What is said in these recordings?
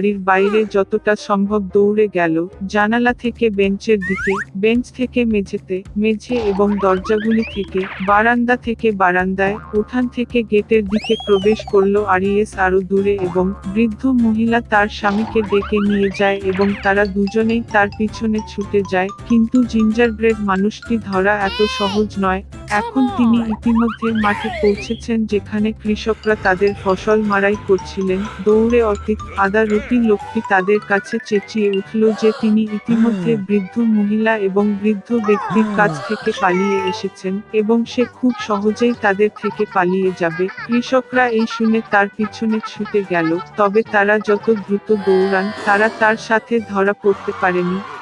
বাড়ির বাইরে যতটা সম্ভব দৌড়ে গেল, জানালা থেকে বেঞ্চের দিকে, বেঞ্চ থেকে মেঝেতে, মেঝে এবং দরজাগুলি থেকে, বারান্দা থেকে বারান্দায়, উঠান থেকে গেটের দিকে প্রবেশ করল আরিয়েস আরও দূরে এবং বৃদ্ধ মহিলা তার স্বামীকে ডেকে নিয়ে যায় এবং তারা দুজনেই তার পিছনে ছুটে যায়, কিন্তু জিঞ্জার ব্রেড মানুষটি ধরা এত সহজ নয়, এখন তিনি ইতিমধ্যে মাঠে পৌঁছেছেন যেখানে কৃষকরা তাদের ফসল মারাই করছিলেন, দৌড়ে অতীত আদা রুটি লোকটি তাদের কাছে চেঁচিয়ে উঠল যে তিনি ইতিমধ্যে বৃদ্ধ মহিলা এবং বৃদ্ধ ব্যক্তির কাছ থেকে পালিয়ে এসেছেন এবং সে খুব সহজেই তাদের থেকে পালিয়ে যাবে। কৃষকরা এই শুনে তার পিছনে ছুটে গেল তবে তারা যত দ্রুত দৌড়ান তারা তার সাথে ধরা পড়তে পারেনি।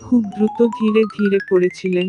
খুব দ্রুত ধীরে ধীরে পড়েছিলেন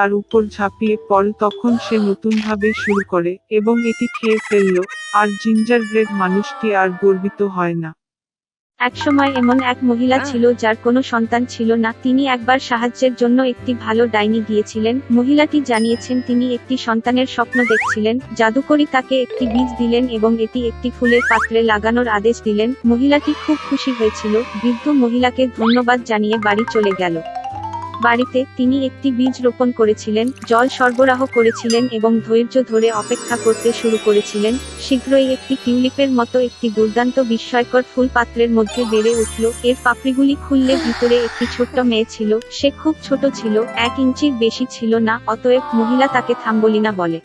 উপর ঝাঁপিয়ে পড়ল তখন সে নতুনভাবে শুরু করে এবং এটি খেয়ে ফেলল আর জিঞ্জারব্রেড মানুষটি আর গর্বিত হয় না। একসময় এমন এক মহিলা ছিল যার কোনো সন্তান ছিল না তিনি একবার সাহায্যের জন্য একটি ভালো ডাইনি গিয়েছিলেন মহিলাটি জানিয়েছেন তিনি একটি সন্তানের স্বপ্ন দেখছিলেন জাদুকরি তাকে একটি বীজ দিলেন এবং এটি একটি ফুলের পাত্রে লাগানোর আদেশ দিলেন মহিলাটি খুব খুশি হয়েছিল বৃদ্ধ মহিলাকে ধন্যবাদ জানিয়ে বাড়ি চলে গেল। বাড়িতে তিনি একটি বীজ রোপণ করেছিলেন, জল সরবরাহ করেছিলেন এবং ধৈর্য ধরে অপেক্ষা করতে শুরু করেছিলেন, শীঘ্রই একটি টিউলিপের মতো একটি দুর্দান্ত বিস্ময়কর ফুল পাত্রের মধ্যে বেড়ে উঠল, এর পাপড়িগুলি খুললে ভিতরে একটি ছোট্ট মেয়ে ছিল, সে খুব ছোট ছিল, এক ইঞ্চির বেশি ছিল না, অতএব মহিলা তাকে থাম্বলিনা বলে।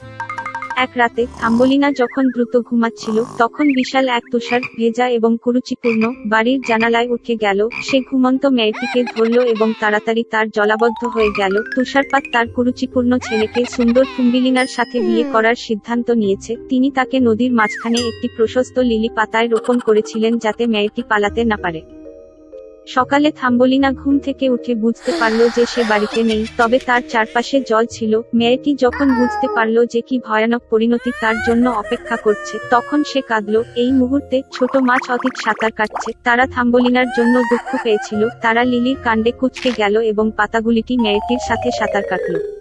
এক রাতে, আম্বলিনা যখন দ্রুত ঘুমাচ্ছিল, তখন বিশাল এক তুষার, ভেজা এবং কুরুচিপূর্ণ বাড়ির জানালায় উঠে গেল। সে ঘুমন্ত মেয়েটিকে ধরল এবং তাড়াতাড়ি তার জলাবদ্ধ হয়ে গেল। তুষারপাত তার কুরুচিপূর্ণ ছেলেকে সুন্দর থুম্বিলিনার সাথে বিয়ে করার সিদ্ধান্ত নিয়েছে। তিনি তাকে নদীর মাঝখানে একটি প্রশস্ত লিলি পাতায় রোপণ করেছিলেন যাতে মেয়েটি পালাতে না পারে। সকালে থাম্বলিনা ঘুম থেকে উঠে বুঝতে পারল যে সে বাড়িতে নেই, তবে তার চারপাশে জল ছিল। মেয়েটি যখন বুঝতে পারল যে কি ভয়ানক পরিণতি তার জন্য অপেক্ষা করছে, তখন সে কাঁদল, এই মুহূর্তে ছোট মাছ অতীত সাঁতার কাটছে। তারা থাম্বলিনার জন্য দুঃখ পেয়েছিল। তারা লিলির কাণ্ডে কুচকে গেল এবং পাতাগুলিটি মেয়েটির সাথে সাঁতার কাটল।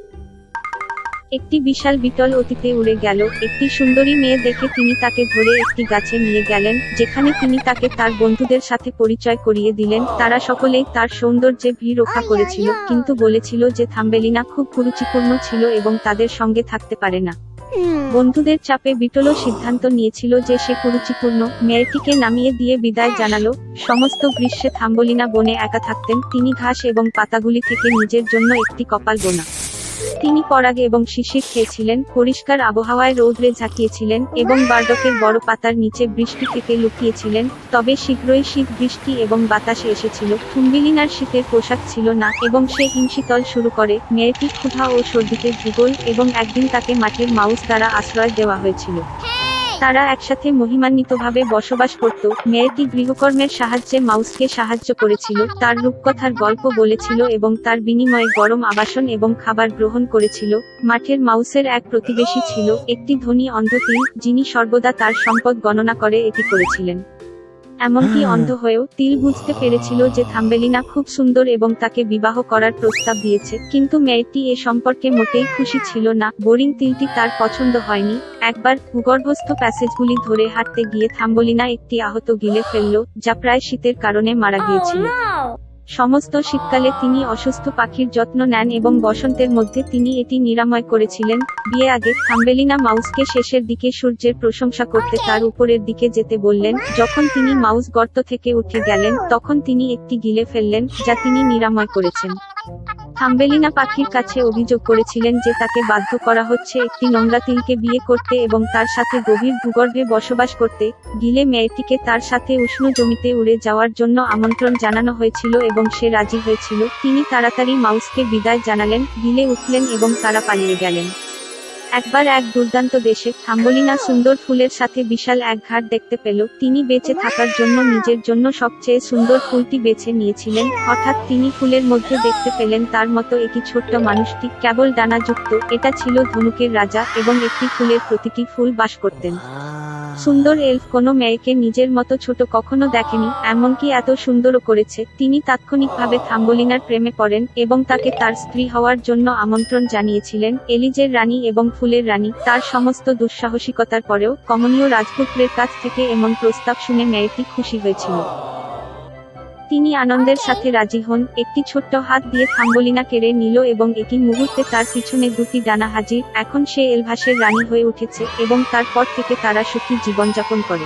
একটি বিশাল বিটল অতীতে উড়ে গেল। একটি সুন্দরী মেয়ে দেখে তিনি তাকে ধরে একটি গাছে নিয়ে গেলেন যেখানে তিনি তাকে তার বন্ধুদের সাথে পরিচয় করিয়ে দিলেন। তারা সকলেই তার সৌন্দর্যে ভিড় রক্ষা করেছিল কিন্তু বলেছিল যে থাম্বেলিনা খুব কুরুচিপূর্ণ ছিল এবং তাদের সঙ্গে থাকতে পারে না। বন্ধুদের চাপে বিটলও সিদ্ধান্ত নিয়েছিল যে সে কুরুচিপূর্ণ। মেয়েটিকে নামিয়ে দিয়ে বিদায় জানালো। সমস্ত গ্রীষ্মে থাম্বলিনা বনে একা থাকতেন। তিনি ঘাস এবং পাতাগুলি থেকে নিজের জন্য একটি কপাল বোনা। তিনি পরাগ এবং শিশির খেয়েছিলেন, পরিষ্কার আবহাওয়ায় রৌদ্রে ঝাঁকিয়েছিলেন এবং বার্ডকের বড় পাতার নিচে বৃষ্টি থেকে লুকিয়েছিলেন, তবে শীঘ্রই শীত বৃষ্টি এবং বাতাসে এসেছিল, থুম্বিলিনার শীতের পোশাক ছিল না এবং সে হিমশীতল শুরু করে, মেয়েটি ক্ষুধা ও সর্দিতে ভূগোল এবং একদিন তাকে মাঠের মাউস দ্বারা আশ্রয় দেওয়া হয়েছিল। তারা একসাথে মহিমান্বিতভাবে বসবাস করত। মেয়েটি গৃহকর্মের সাহায্যে মাউসকে সাহায্য করেছিল, তার রূপকথার গল্প বলেছিল এবং তার বিনিময়ে গরম আবাসন এবং খাবার গ্রহণ করেছিল। মাঠের মাউসের এক প্রতিবেশী ছিল, একটি ধনী অন্ধ যিনি সর্বদা তার সম্পদ গণনা করে এটি করেছিলেন। এমনকি অন্ধ হয়েও তিল বুঝতে পেরেছিল যে থাম্বেলিনা খুব সুন্দর এবং তাকে বিবাহ করার প্রস্তাব দিয়েছে, কিন্তু মেয়েটি এ সম্পর্কে মোটেই খুশি ছিল না। বোরিং তিলটি তার পছন্দ হয়নি। একবার ভূগর্ভস্থ প্যাসেজগুলি ধরে হাঁটতে গিয়ে থাম্বলিনা একটি আহত গিলে ফেলল, যা প্রায় শীতের কারণে মারা গিয়েছিল। সমস্ত শীতকালে তিনি অসুস্থ পাখির যত্ন নেন এবং বসন্তের মধ্যে তিনি এটি নিরাময় করেছিলেন। বিয়ে আগে থাম্বেলিনা মাউসকে শেষের দিকে সূর্যের প্রশংসা করতে তার উপরের দিকে যেতে বললেন। যখন তিনি মাউস গর্ত থেকে উঠে গেলেন, তখন তিনি একটি গিলে ফেললেন, যা তিনি নিরাময় করেছেন। থাম্বেলিনা পাখির কাছে অভিযোগ করেছিলেন যে তাকে বাধ্য করা হচ্ছে একটি নোংরা তিলকে বিয়ে করতে এবং তার সাথে গভীর ভূগর্ভে বসবাস করতে। গিলে মেয়েটিকে তার সাথে উষ্ণ জমিতে উড়ে যাওয়ার জন্য আমন্ত্রণ জানানো হয়েছিল এবং সে রাজি হয়েছিল। তিনি তাড়াতাড়ি মাউসকে বিদায় জানালেন, গিলে উঠলেন এবং তারা পালিয়ে গেলেন। একবার এক দুর্দান্ত দেশে থাম্বলিনা সুন্দর ফুলের সাথে বিশাল এক ঘাট দেখতে পেল। তিনি বেঁচে থাকার জন্য নিজের জন্য সবচেয়ে সুন্দর ফুলটি বেছে নিয়েছিলেন। হঠাৎ তিনি ফুলের মধ্যে দেখতে পেলেন তার মতো একটি ছোট্ট মানুষটি। কেবল ডানাযুক্ত এটা ছিল ধনুকের রাজা এবং একটি ফুলের প্রতিটি ফুল বাস করতেন। সুন্দর এলফ কোনো মেয়েকে নিজের মতো ছোট কখনো দেখেনি, এমনকি এত সুন্দরও করেছে। তিনি তাৎক্ষণিকভাবে থাম্বলিনার প্রেমে পড়েন এবং তাকে তার স্ত্রী হওয়ার জন্য আমন্ত্রণ জানিয়েছিলেন। এলিজের রানী এবং ফুলের রানী তার সমস্ত দুঃসাহসিকতার পরেও কমনীয় রাজপুত্রের কাছ থেকে এমন প্রস্তাব শুনে মেয়েটি খুশি হয়েছিল। তিনি আনন্দের সাথে রাজি হন একটি ছোট্ট হাত দিয়ে থাম্বলিনা কেড়ে নিল এবং একই মুহূর্তে তার পিছনে দুটি ডানা হাজির এখন সে এলভাসের রানী হয়ে উঠেছে এবং তারপর থেকে তারা সুখী জীবনযাপন করে।